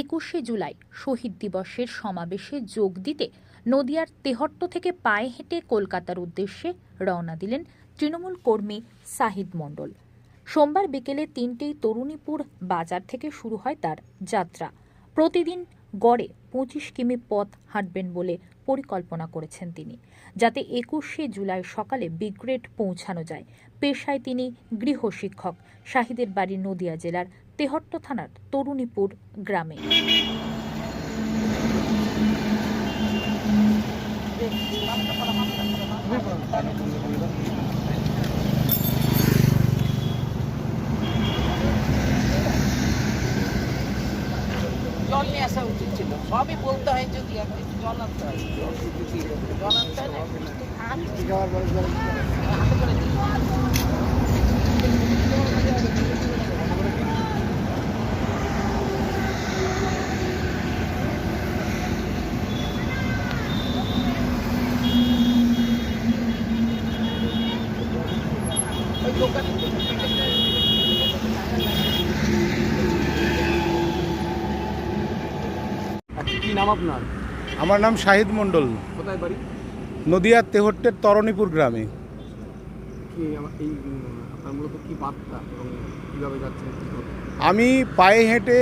একুশে জুলাই শহীদ দিবসের সমাবেশে যোগ দিতে নদিয়ার তেহট্ট থেকে পায়ে হেঁটে কলকাতার উদ্দেশ্যে রওনা দিলেন তৃণমূল কর্মী সাহিদ মণ্ডল। সোমবার বিকেলে তিনটেই তরুণীপুর বাজার থেকে শুরু হয় তার যাত্রা। প্রতিদিন গড়ে পঁচিশ কিমি পথ হাঁটবেন বলে পরিকল্পনা করেছেন তিনি, যাতে একুশে জুলাই সকালে বিগ্রেড পৌঁছানো যায়। পেশায় তিনি গৃহশিক্ষক শাহিদের বাড়ি নদিয়া জেলার তেহট্ট থানার তরুণীপুর গ্রামে। জল নিয়ে আসা উচিত ছিল। সবই বলতে হয় যদি আর একটু জল আনতে হয়। জল আনতে হয় না কি নাম আপনার? আমার নাম শাহিদ মণ্ডল। কোথায় বাড়ি? নদিয়ার তেহট্টের তরণীপুর গ্রামে? আমি পায়ে হেঁটে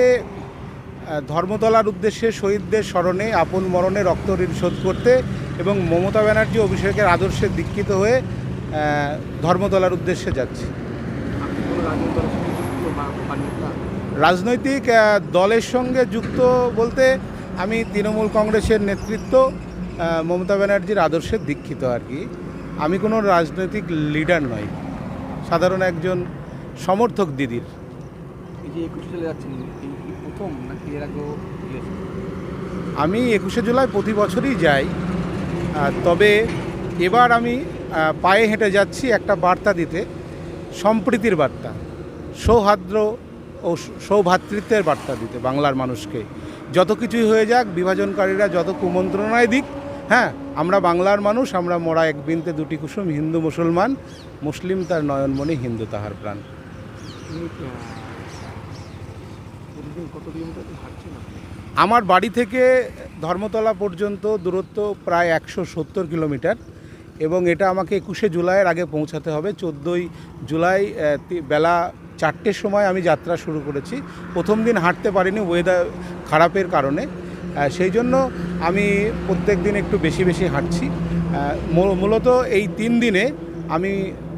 ধর্মতলার উদ্দেশ্যে শহীদদের স্মরণে আপন মরণে রক্ত ঋণ শোধ করতে এবং মমতা ব্যানার্জি অভিষেকের আদর্শে দীক্ষিত হয়ে ধর্মতলার উদ্দেশ্যে যাচ্ছি। রাজনৈতিক দলের সঙ্গে যুক্ত বলতে আমি তৃণমূল কংগ্রেসের নেতৃত্ব মমতা ব্যানার্জির আদর্শে দীক্ষিত আর কি। আমি কোনো রাজনৈতিক লিডার নই। সাধারণ একজন সমর্থক দিদির? আমি একুশে জুলাই প্রতি বছরই যাই। তবে এবার আমি পায়ে হেঁটে যাচ্ছি একটা বার্তা দিতে। সম্প্রীতির বার্তা। সৌহার্দ্র ও সৌভাতৃত্বের বার্তা দিতে বাংলার মানুষকে। যত কিছুই হয়ে যাক, বিভাজনকারীরা যত কুমন্ত্রণায় দিক হ্যাঁ আমরা বাংলার মানুষ, আমরা মোরা এক বিনতে দুটি কুসুম, হিন্দু মুসলমান, মুসলিম তার নয়নমণি, হিন্দু তাহার প্রাণ। আমার বাড়ি থেকে ধর্মতলা পর্যন্ত দূরত্ব প্রায় একশো সত্তর কিলোমিটার। এবং এটা আমাকে একুশে জুলাইয়ের আগে পৌঁছাতে হবে। চোদ্দোই জুলাই বেলা চারটের সময় আমি যাত্রা শুরু করেছি। প্রথম দিন হাঁটতে পারিনি ওয়েদার খারাপের কারণে। সেই জন্য আমি প্রত্যেক দিন একটু বেশি বেশি হাঁটছি। মূলত এই তিন দিনে আমি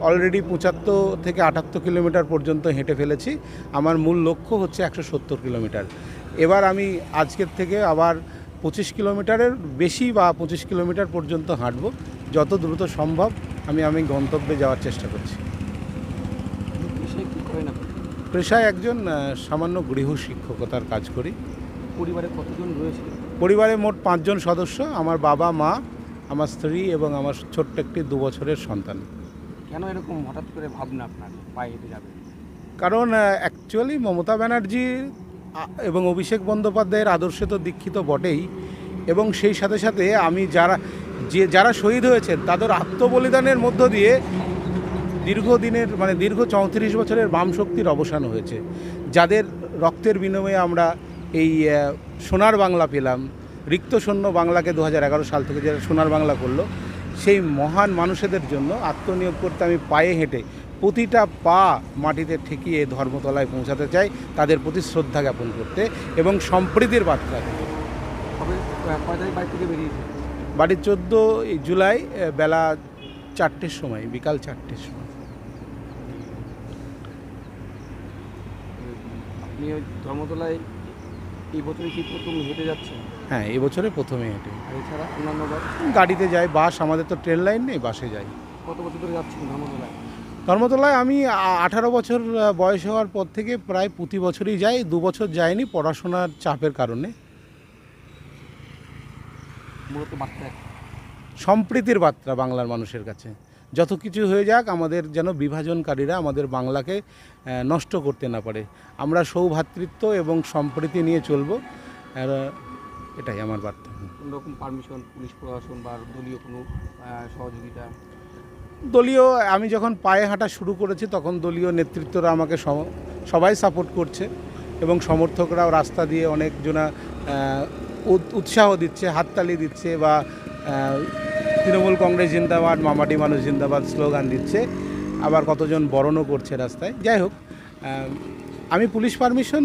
অলরেডি পঁচাত্তর থেকে আটাত্তর কিলোমিটার পর্যন্ত হেঁটে ফেলেছি। আমার মূল লক্ষ্য হচ্ছে একশো সত্তর কিলোমিটার। এবার আমি আজকের থেকে আবার পঁচিশ কিলোমিটারের বেশি বা পঁচিশ কিলোমিটার পর্যন্ত হাঁটবো। যত দ্রুত সম্ভব আমি আমি গন্তব্যে যাওয়ার চেষ্টা করছি। পেশায় একজন সামান্য গৃহ শিক্ষকতার কাজ করি। পরিবারে কতজন রয়েছে? পরিবারে মোট পাঁচজন সদস্য আমার বাবা মা আমার স্ত্রী এবং আমার ছোট্ট একটি দু বছরের সন্তান। কেন এরকম হঠাৎ করে ভাবনা আপনার পায়ে যাবে? কারণ অ্যাকচুয়ালি মমতা ব্যানার্জি এবং অভিষেক বন্দ্যোপাধ্যায়ের আদর্শে তো দীক্ষিত বটেই এবং সেই সাথে সাথে আমি যারা যে যারা শহীদ হয়েছেন, তাদের আত্মবলিদানের মধ্য দিয়ে দীর্ঘদিনের মানে দীর্ঘ চৌত্রিশ বছরের বাম শক্তির অবসান হয়েছে। যাদের রক্তের বিনিময়ে আমরা এই সোনার বাংলা পেলাম, রিক্ত শূন্য বাংলাকে দু হাজার এগারো সাল থেকে যারা সোনার বাংলা করল, সেই মহান মানুষেদের জন্য আত্মনিয়োগ করতে আমি পায়ে হেঁটে প্রতিটা পা মাটিতে ঠেকিয়ে ধর্মতলায় পৌঁছাতে চাই, তাদের প্রতি শ্রদ্ধা জ্ঞাপন করতে এবং সম্প্রীতির বার্তা বেরিয়েছে বাড়ির চোদ্দ জুলাই বেলা চারটের সময় বিকাল চারটের সময়। আপনি ওই ধর্মতলায় এই বছরে কি প্রথম হেঁটে যাচ্ছেন? হ্যাঁ এবছরে প্রথমে হেঁটে। আর এছাড়া অন্যান্য গাড়িতে যাই বাস আমাদের তো ট্রেন লাইন নেই বাসে যাই। কত বছর ধরে যাচ্ছেন ধর্মতলায়? ধর্মতলায় আমি আঠারো বছর বয়স হওয়ার পর থেকে প্রায় প্রতি বছরই যাই দু বছর যাইনি পড়াশোনার চাপের কারণে। মূলত বার্তা সম্প্রীতির বার্তা বাংলার মানুষের কাছে। যত কিছু হয়ে যাক আমাদের যেন বিভাজনকারীরা আমাদের বাংলাকে নষ্ট করতে না পারে। আমরা সৌভ্রাতৃত্ব এবং সম্প্রীতি নিয়ে চলবো। এটাই আমার বার্তা। কোনো রকম পারমিশন পুলিশ প্রশাসন বা দলীয় কোনো সহযোগিতা? দলীয় আমি যখন পায়ে হাঁটা শুরু করেছি তখন দলীয় নেতৃত্বরা আমাকে সবাই সাপোর্ট করছে। এবং সমর্থকরাও রাস্তা দিয়ে অনেকজনা উৎসাহ দিচ্ছে হাততালি দিচ্ছে বা তৃণমূল কংগ্রেস জিন্দাবাদ মামাটি মানুষ জিন্দাবাদ স্লোগান দিচ্ছে। আবার কতজন বরণও করছে রাস্তায়। যাই হোক আমি পুলিশ পারমিশন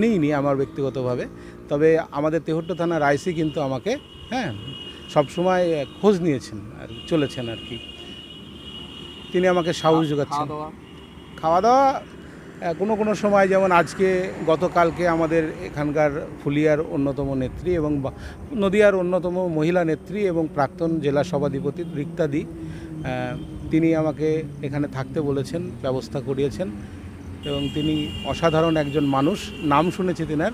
নিইনি আমার ব্যক্তিগতভাবে। তবে আমাদের তেহট্ট থানার আইসি কিন্তু আমাকে হ্যাঁ সবসময় খোঁজ নিয়েছেন আর চলেছেন আর কি। তিনি আমাকে সাহস যোগাচ্ছেন। খাওয়া দাওয়া কোনো কোনো সময় যেমন আজকে গতকালকে আমাদের এখানকার ফুলিয়ার অন্যতম নেত্রী এবং বা- নদিয়ার অন্যতম মহিলা নেত্রী এবং প্রাক্তন জেলা সভাধিপতি রিক্তাদি তিনি আমাকে এখানে থাকতে বলেছেন ব্যবস্থা করিয়েছেন এবং তিনি অসাধারণ একজন মানুষ নাম শুনেছি তিনার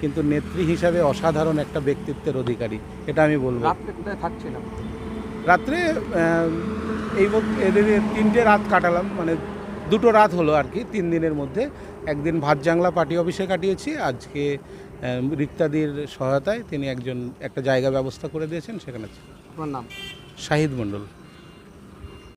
কিন্তু নেত্রী হিসাবে অসাধারণ একটা ব্যক্তিত্বের অধিকারী এটা আমি বলব। রাত্রে এই তিনটে রাত কাটালাম মানে দুটো রাত হলো আর কি তিন দিনের মধ্যে। একদিন ভাতজাংলা পার্টি অফিসে কাটিয়েছি আজকে রিক্তাদির সহায়তায় তিনি একজন একটা জায়গা ব্যবস্থা করে দিয়েছেন সেখানে। আপনার নাম? শাহিদ মণ্ডল।